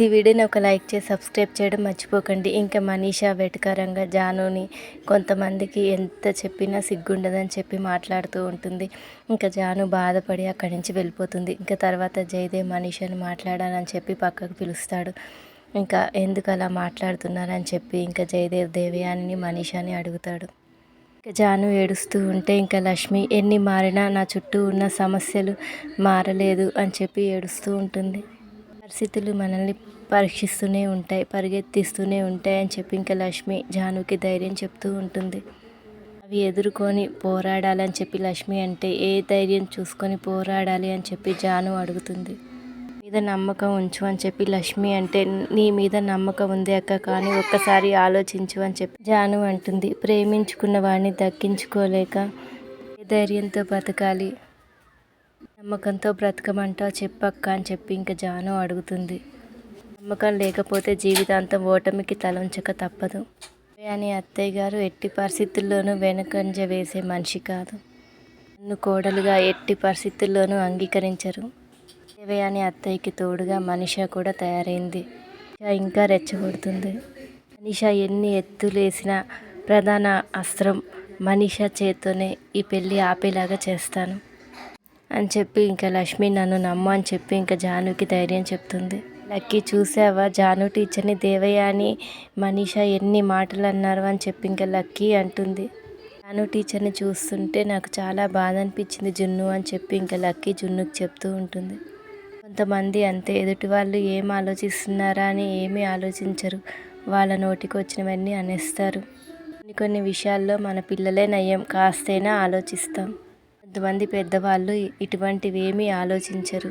ఈ వీడియోని ఒక లైక్ చేసి సబ్స్క్రైబ్ చేయడం మర్చిపోకండి. ఇంకా మనీషా వెటకారంగా జానుని కొంతమందికి ఎంత చెప్పినా సిగ్గుండదని చెప్పి మాట్లాడుతూ ఉంటుంది. ఇంకా జాను బాధపడి అక్కడి నుంచి వెళ్ళిపోతుంది. ఇంకా తర్వాత జయదేవ్ మనీషాని మాట్లాడాలని చెప్పి పక్కకు పిలుస్తాడు. ఇంకా ఎందుకు అలా మాట్లాడుతున్నారని చెప్పి ఇంకా జయదేవ్ దేవయాని మనీషాని అడుగుతాడు. ఇంకా జాను ఏడుస్తూ ఉంటే ఇంకా లక్ష్మి ఎన్ని మారినా నా చుట్టూ ఉన్న సమస్యలు మారలేదు అని చెప్పి ఏడుస్తూ ఉంటుంది. పరిస్థితులు మనల్ని పరీక్షిస్తూనే ఉంటాయి పరిగెత్తిస్తూనే ఉంటాయి అని చెప్పి ఇంకా లక్ష్మి జానుకి ధైర్యం చెప్తూ ఉంటుంది. అవి ఎదుర్కొని పోరాడాలని చెప్పి లక్ష్మి అంటే ఏ ధైర్యం చూసుకొని పోరాడాలి అని చెప్పి జాను అడుగుతుంది. మీద నమ్మకం ఉంచు అని చెప్పి లక్ష్మి అంటే నీ మీద నమ్మకం ఉంది అక్క కానీ ఒక్కసారి ఆలోచించు అని చెప్పి జాను అంటుంది. ప్రేమించుకున్న వాడిని దక్కించుకోలేక ఏ ధైర్యంతో బతకాలి? నమ్మకంతో బ్రతకమంటావు చెప్పక్క అని చెప్పి ఇంకా జాను అడుగుతుంది. నమ్మకం లేకపోతే జీవితాంతం ఓటమికి తలంచక తప్పదు. అని అత్తయ్య గారు ఎట్టి పరిస్థితుల్లోనూ వెనకంజ వేసే మనిషి కాదు. నన్ను కోడలుగా ఎట్టి పరిస్థితుల్లోనూ అంగీకరించరు. దేవయాని అత్తయ్యకి తోడుగా మనిష కూడా తయారైంది. ఇంకా రెచ్చగొడుతుంది. మనిష ఎన్ని ఎత్తులేసిన ప్రధాన అస్త్రం మనిష చేత్తోనే ఈ పెళ్ళి ఆపేలాగా చేస్తాను. అని చెప్పి ఇంకా లక్ష్మి నన్ను నమ్ము అని చెప్పి ఇంకా జానుకి ధైర్యం చెప్తుంది. లక్కీ చూసావా? జాను టీచర్ని దేవయ్య అని మనీష ఎన్ని మాటలు అన్నారు అని చెప్పి ఇంకా లక్కీ అంటుంది. జాను టీచర్ని చూస్తుంటే నాకు చాలా బాధ అనిపించింది జున్ను అని చెప్పి ఇంకా లక్కీ జున్నుకి చెప్తూ ఉంటుంది. కొంతమంది అంతే ఎదుటి వాళ్ళు ఏం ఆలోచిస్తున్నారా అని ఏమీ ఆలోచించరు. వాళ్ళ నోటికి వచ్చినవన్నీ అనేస్తారు. కొన్ని కొన్ని విషయాల్లో మన పిల్లలే నయం కాస్తైనా ఆలోచిస్తాం. కొంతమంది పెద్దవాళ్ళు ఇటువంటివి ఏమీ ఆలోచించరు.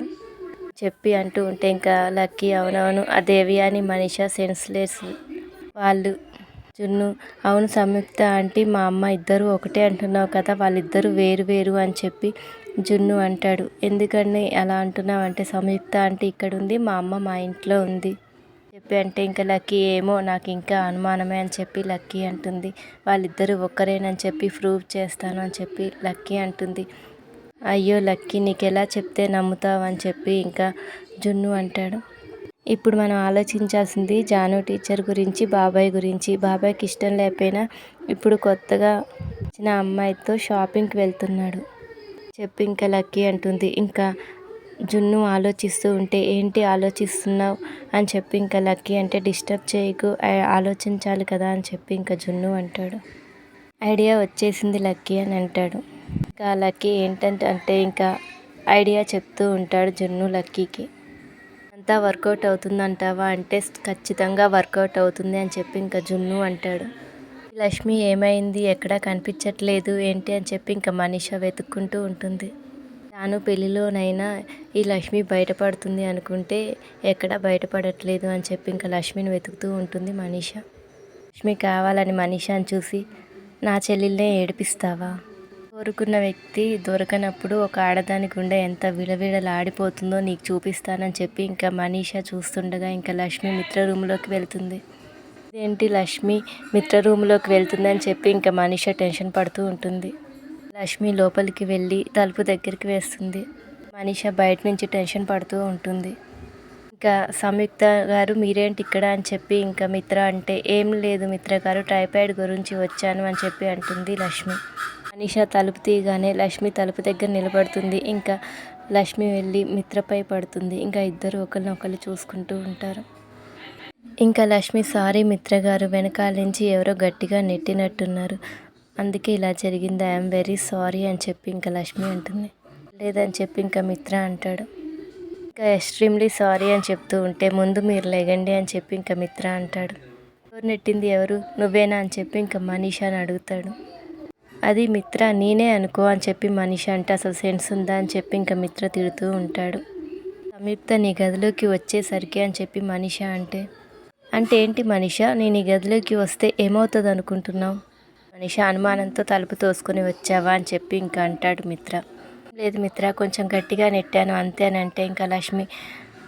చెప్పి అంటూ ఉంటే ఇంకా లక్కీ అవునవును ఆ దేవి అని మనిష సెన్స్లెస్ వాళ్ళు. జున్ను అవును సంయుక్త ఆంటీ మా అమ్మ ఇద్దరు ఒకటే అంటున్నావు కదా వాళ్ళిద్దరూ వేరు వేరు అని చెప్పి జున్ను అంటాడు. ఎందుకని అలా అంటున్నావు అంటే సంయుక్త ఆంటీ ఇక్కడ ఉంది మా అమ్మ మా ఇంట్లో ఉంది. చెప్పి అంటే ఇంకా లక్కీ ఏమో నాకు ఇంకా అనుమానమే అని చెప్పి లక్కీ అంటుంది. వాళ్ళిద్దరూ ఒక్కరేనని చెప్పి ప్రూవ్ చేస్తాను అని చెప్పి లక్కీ అంటుంది. అయ్యో లక్కీ నీకు ఎలా చెప్తే నమ్ముతావు అని చెప్పి ఇంకా జున్ను అంటాడు. ఇప్పుడు మనం ఆలోచించాల్సింది జాను టీచర్ గురించి బాబాయ్ గురించి. బాబాయ్కి ఇష్టం లేకపోయినా ఇప్పుడు కొత్తగా వచ్చిన అమ్మాయితో షాపింగ్కి వెళ్తున్నాడు. చెప్పి ఇంకా లక్కీ అంటుంది. ఇంకా జున్ను ఆలోచిస్తూ ఉంటే ఏంటి ఆలోచిస్తున్నావు? అని చెప్పి ఇంకా లక్కీ అంటే డిస్టర్బ్ చేయకు ఆలోచించాలి కదా అని చెప్పి ఇంకా జున్ను అంటాడు. ఐడియా వచ్చేసింది లక్కీ అని అంటాడు. ఇంకా లక్కీ ఏంటంటే అంటే ఇంకా ఐడియా చెప్తూ ఉంటాడు జున్ను లక్కీకి. అంతా వర్కౌట్ అవుతుందంటావా? అంటే ఖచ్చితంగా వర్కౌట్ అవుతుంది అని చెప్పి ఇంకా జున్ను అంటాడు. లక్ష్మి ఏమైంది? ఎక్కడా కనిపించట్లేదు ఏంటి? అని చెప్పి ఇంకా మనీష వెతుక్కుంటూ ఉంటుంది. తాను పెళ్ళిలోనైనా ఈ లక్ష్మి బయటపడుతుంది అనుకుంటే ఎక్కడా బయటపడట్లేదు అని చెప్పి ఇంకా లక్ష్మిని వెతుకుతూ ఉంటుంది మనీష. లక్ష్మి కావాలని మనీషాని చూసి నా చెల్లెల్నే ఏడిపిస్తావా? కోరుకున్న వ్యక్తి దొరకనప్పుడు ఒక ఆడదాని గుండె ఎంత విడవిడలాడిపోతుందో నీకు చూపిస్తానని చెప్పి ఇంకా మనీష చూస్తుండగా ఇంకా లక్ష్మి మిత్ర రూమ్లోకి వెళ్తుంది. ఏంటి లక్ష్మి మిత్ర రూమ్లోకి వెళ్తుందని చెప్పి ఇంకా మనీష టెన్షన్ పడుతూ ఉంటుంది. లక్ష్మి లోపలికి వెళ్ళి తలుపు దగ్గరికి వేస్తుంది. మనీష బయట నుంచి టెన్షన్ పడుతూ ఉంటుంది. ఇంకా సంయుక్త గారు మీరేంటి ఇక్కడ? అని చెప్పి ఇంకా మిత్ర అంటే ఏం లేదు మిత్ర గారు టైఫాయిడ్ గురించి వచ్చాను అని చెప్పి అంటుంది లక్ష్మి. మనీష తలుపు తీయగానే లక్ష్మి తలుపు దగ్గర నిలబడుతుంది. ఇంకా లక్ష్మి వెళ్ళి మిత్రపై పడుతుంది. ఇంకా ఇద్దరు ఒకరినొకరు చూసుకుంటూ ఉంటారు. ఇంకా లక్ష్మి సారీ మిత్ర గారు వెనకాల నుంచి ఎవరో గట్టిగా నెట్టినట్టున్నారు. అందుకే ఇలా జరిగింది. ఐఎమ్ వెరీ సారీ అని చెప్పి ఇంకా లక్ష్మి అంటుంది. లేదని చెప్పి ఇంకా మిత్ర అంటాడు. ఇంకా ఎక్స్ట్రీమ్లీ సారీ అని చెప్తూ ఉంటే ముందు మీరు లెగండి అని చెప్పి ఇంకా మిత్ర అంటాడు. ఎవరు నెట్టింది ఎవరు? నువ్వేనా అని చెప్పి ఇంకా మనీషా అని అడుగుతాడు. అది మిత్ర నేనే అనుకో అని చెప్పి మనీష అంటే అసలు సెన్స్ ఉందా అని చెప్పి ఇంకా మిత్ర తిడుతూ ఉంటాడు. సంయుక్త నీ గదిలోకి వచ్చేసరికి అని చెప్పి మనీష అంటే అంటే ఏంటి మనీష? నేను ఈ గదిలోకి వస్తే ఏమవుతుంది అనుకుంటున్నావు మనిష అనుమానంతో తలుపు తోసుకొని వచ్చావా అని చెప్పి ఇంకా అంటాడు మిత్ర. లేదు మిత్ర కొంచెం గట్టిగా నెట్టాను. అంతేనంటే ఇంకా లక్ష్మి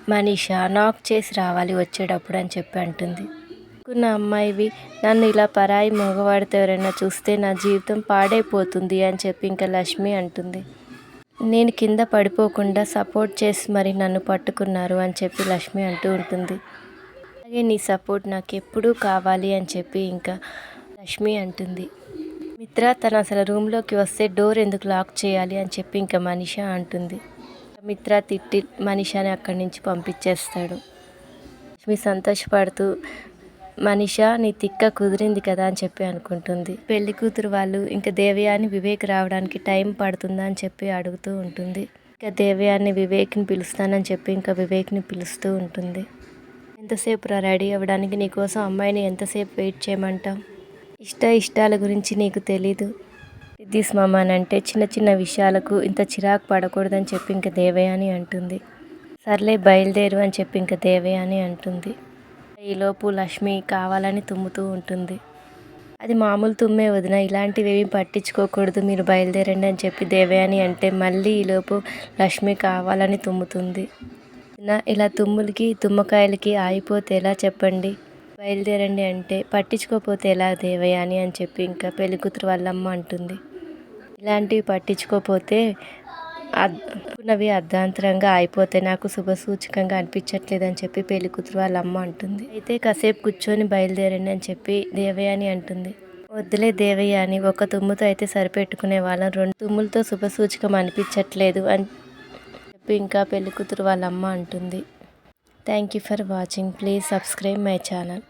మనీష నాక్ చేసి రావాలి వచ్చేటప్పుడు అని చెప్పి అంటుంది. అనుకున్న అమ్మాయివి నన్ను ఇలా పరాయి మగవాడితో ఎవరైనా చూస్తే నా జీవితం పాడైపోతుంది అని చెప్పి ఇంకా లక్ష్మి అంటుంది. నేను కింద పడిపోకుండా సపోర్ట్ చేసి మరి నన్ను పట్టుకున్నారు అని చెప్పి లక్ష్మి అంటూ ఉంటుంది. అలాగే నీ సపోర్ట్ నాకు ఎప్పుడూ కావాలి అని చెప్పి ఇంకా లక్ష్మి అంటుంది. మిత్ర తను అసలు రూమ్లోకి వస్తే డోర్ ఎందుకు లాక్ చేయాలి అని చెప్పి ఇంకా మనిష అంటుంది. మిత్ర తిట్టి మనిషాని అక్కడి నుంచి పంపించేస్తాడు. లక్ష్మి సంతోషపడుతూ మనిష నీ తిక్క కుదిరింది కదా అని చెప్పి అనుకుంటుంది. పెళ్ళి కూతురు వాళ్ళు ఇంకా దేవయాని వివేక్ రావడానికి టైం పడుతుందా అని చెప్పి అడుగుతూ ఉంటుంది. ఇంకా దేవయాన్ని వివేక్ని పిలుస్తానని చెప్పి ఇంకా వివేక్ని పిలుస్తూ ఉంటుంది. ఎంతసేపు రా రెడీ అవ్వడానికి? నీకోసం అమ్మాయిని ఎంతసేపు వెయిట్ చేయమంటావు? ఇష్ట ఇష్టాల గురించి నీకు తెలీదు. సిద్ధిస్ మామ అని అంటే చిన్న చిన్న విషయాలకు ఇంత చిరాకు పడకూడదని చెప్పి ఇంకా దేవయాని అంటుంది. సర్లే బయలుదేరు అని చెప్పి ఇంకా అని అంటుంది. ఈలోపు లక్ష్మి కావాలని తుమ్ముతూ ఉంటుంది. అది మామూలు తుమ్మే వదిన ఇలాంటివి ఏమీ పట్టించుకోకూడదు మీరు బయలుదేరండి అని చెప్పి దేవయాని అంటే మళ్ళీ ఈలోపు లక్ష్మి కావాలని తుమ్ముతుంది. నా ఇలా తుమ్ములకి తుమ్మకాయలకి ఆగిపోతే ఎలా చెప్పండి? బయలుదేరండి అంటే పట్టించుకోకపోతే ఎలా దేవయాని అని చెప్పి ఇంకా పెళ్ళి కూతురు వాళ్ళమ్మ అంటుంది. ఇలాంటివి పట్టించుకోకపోతే అనుకున్నవి అర్ధాంతరంగా అయిపోతే నాకు శుభసూచకంగా అనిపించట్లేదు అని చెప్పి పెళ్ళి కూతురు వాళ్ళ అమ్మ అంటుంది. అయితే కాసేపు కూర్చొని బయలుదేరండి అని చెప్పి దేవయాని అంటుంది. వద్దులే దేవయాని ఒక తుమ్ముతో అయితే సరిపెట్టుకునే వాళ్ళం. రెండు తుమ్ములతో శుభసూచకం అనిపించట్లేదు అని చెప్పి ఇంకా పెళ్ళి కూతురు వాళ్ళ అమ్మ అంటుంది. Thank you for watching. Please subscribe my channel.